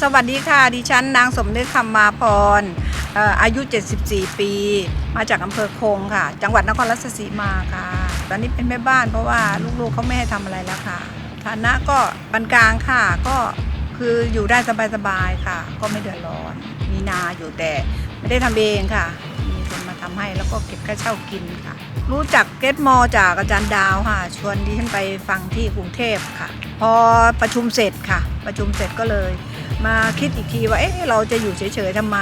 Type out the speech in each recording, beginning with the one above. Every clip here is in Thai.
สวัสดีค่ะ ดิฉันนางสมนึกคำมาพรเอ่ออายุ 74 ปี มาจากอำเภอคงค่ะ จังหวัดนครราชสีมาค่ะ ตอนนี้เป็นแม่บ้านเพราะว่าลูกๆเขาไม่ให้ทำอะไรแล้วค่ะ ฐานะก็ปานกลางค่ะ ก็คืออยู่ได้สบายๆค่ะ ก็ไม่เดือดร้อน มีนาอยู่แต่ไม่ได้ทำเองค่ะ มีคนมาทำให้แล้วก็เก็บค่าเช่ากินค่ะ รู้จักเกตมอจากอาจารย์ดาวค่ะ ชวนดิฉันไปฟังที่กรุงเทพค่ะ พอประชุมเสร็จค่ะ ประชุมเสร็จก็เลย มาคิดอีกทีว่าเอ๊ะเราจะอยู่เฉยๆทำไม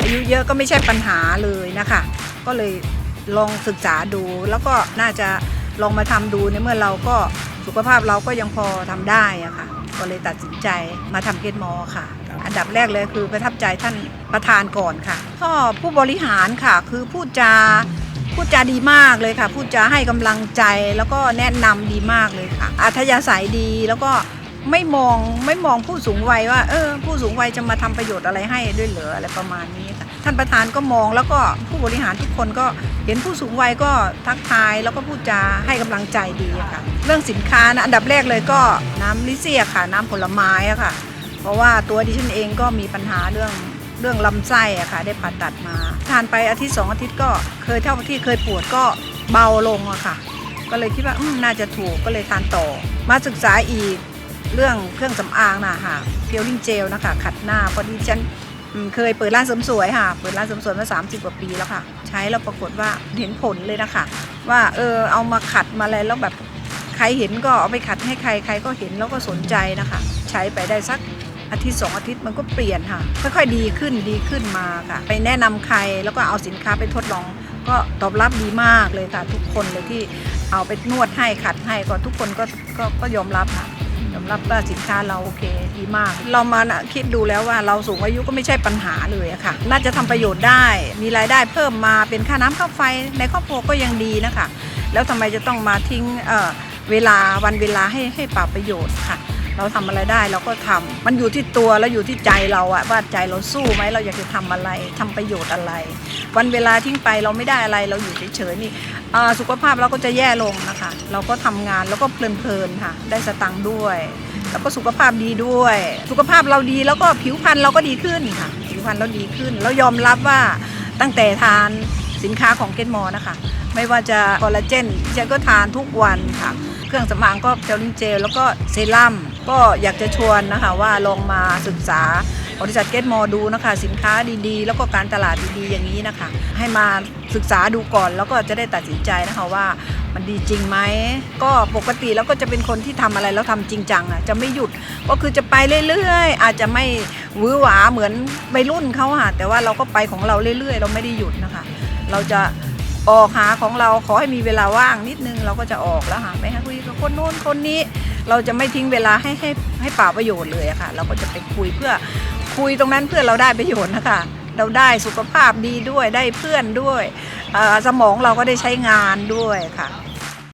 อายุเยอะก็ไม่ใช่ปัญหาเลยนะคะ ก็เลยลองศึกษาดูแล้วก็น่าจะลองมาทำดูในเมื่อเราก็สุขภาพเราก็ยังพอทำได้อะค่ะ ก็เลยตัดสินใจมาทำเกตมอค่ะ อันดับแรกเลยคือประทับใจท่านประธานก่อนค่ะก็ผู้บริหารค่ะคือพูดจาพูดจาดีมากเลยค่ะ พูดจาให้กำลังใจแล้วก็แนะนำดีมากเลยค่ะอัธยาศัยดีแล้วก็ ไม่มองไม่มองผู้สูงวัยว่า เออ ผู้สูงวัยจะมาทำประโยชน์อะไรให้ด้วยเหรออะไรประมาณนี้ค่ะท่านประธานก็มองแล้วก็ผู้บริหารทุกคนก็เห็นผู้สูงวัยก็ทักทายแล้วก็พูดจาให้กำลังใจดีค่ะ เรื่องสินค้านะอันดับแรกเลยก็น้ำลิเซียค่ะ น้ำผลไม้อะค่ะ เพราะว่าตัวดิฉันเองก็มีปัญหาเรื่องเรื่องลำไส้อะค่ะ ได้ผ่าตัดมาทานไปอาทิตย์สองอาทิตย์ก็เคยเท่าที่เคยปวดก็เบาลงอะค่ะ ก็เลยคิดว่าน่าจะถูกก็เลยทานต่อ มาศึกษาอีก เรื่องเครื่องสำอางนะค่ะเพียวลิงเจลนะคะขัดหน้าพอดีฉันเคยเปิดร้านเสริมสวยค่ะ เปิดร้านเสริมสวยมา 30 กว่าปีแล้วค่ะ ใช้แล้วปรากฏว่าเห็นผลเลยนะคะ ว่าเออเอามาขัดมาอะไรแล้วแบบใครเห็นก็เอาไปขัดให้ใครใครก็เห็นแล้วก็สนใจนะคะ ใช้ไปได้สักอาทิตย์สองอาทิตย์มันก็เปลี่ยนค่ะ ค่อยๆดีขึ้นดีขึ้นมาค่ะ ไปแนะนำใครแล้วก็เอาสินค้าไปทดลอง ก็ตอบรับดีมากเลยค่ะ ทุกคนเลยที่เอาไปนวดให้ขัดให้ก็ทุกคนก็ก็ก็ยอมรับค่ะ ยอมรับว่าสินค้าเราโอเคดีมาก เรามานะคิดดูแล้วว่าเราสูงอายุก็ไม่ใช่ปัญหาเลยอะค่ะ น่าจะทำประโยชน์ได้ มีรายได้เพิ่มมาเป็นค่าน้ำค่าไฟในครอบครัวก็ยังดีนะคะ แล้วทำไมจะต้องมาทิ้งเเวลาวันเวลาให้ให้เปล่าประโยชน์ค่ะ เราทำอะไรได้เราก็ทำมันอยู่ที่ตัวแล้วอยู่ที่ใจเราอะว่าใจเราสู้ไหมเราอยากจะทำอะไรทำประโยชน์อะไร วันเวลาทิ้งไปเราไม่ได้อะไรเราอยู่เฉยๆนี่สุขภาพเราก็จะแย่ลงนะคะ เราก็ทำงานแล้วก็เพลินๆค่ะ ได้สตังค์ด้วย แล้วก็สุขภาพดีด้วย สุขภาพเราดีแล้วก็ผิวพรรณเราก็ดีขึ้นค่ะ ผิวพรรณเราดีขึ้นแล้วยอมรับว่าตั้งแต่ทานสินค้าของเกนมอนะคะ ไม่ว่าจะคอลลาเจนฉันก็ทานทุกวันค่ะ เครื่องสำอางก็เจลลิงเจลแล้วก็เซรั่มก็อยากจะชวนนะคะว่าลองมาศึกษา บริษัทเกตมอดูนะคะ สินค้าดีๆ แล้วก็การตลาดดีๆอย่างนี้นะคะ ให้มาศึกษาดูก่อนแล้วก็จะได้ตัดสินใจนะคะว่ามันดีจริงไหมก็ปกติแล้วก็จะเป็นคนที่ทำอะไรแล้วทำจริงจังอะจะไม่หยุดก็คือจะไปเรื่อยๆ อาจจะไม่วือหวาเหมือนวัยรุ่นเขาค่ะแต่ว่าเราก็ไปของเราเรื่อยๆ เราไม่ได้หยุดนะคะ เราจะออกหาของเราขอให้มีเวลาว่างนิดนึงเราก็จะออกแล้วหาไปให้คุยกับคนโน้นคนนี้ เราจะไม่ทิ้งเวลาให้ให้ให้เปล่าประโยชน์เลยอะค่ะ เราก็จะไปคุยเพื่อ คุยตรงนั้นเพื่อเราได้ประโยชน์นะคะเราได้สุขภาพดีด้วยได้เพื่อนด้วยสมองเราก็ได้ใช้งานด้วยค่ะ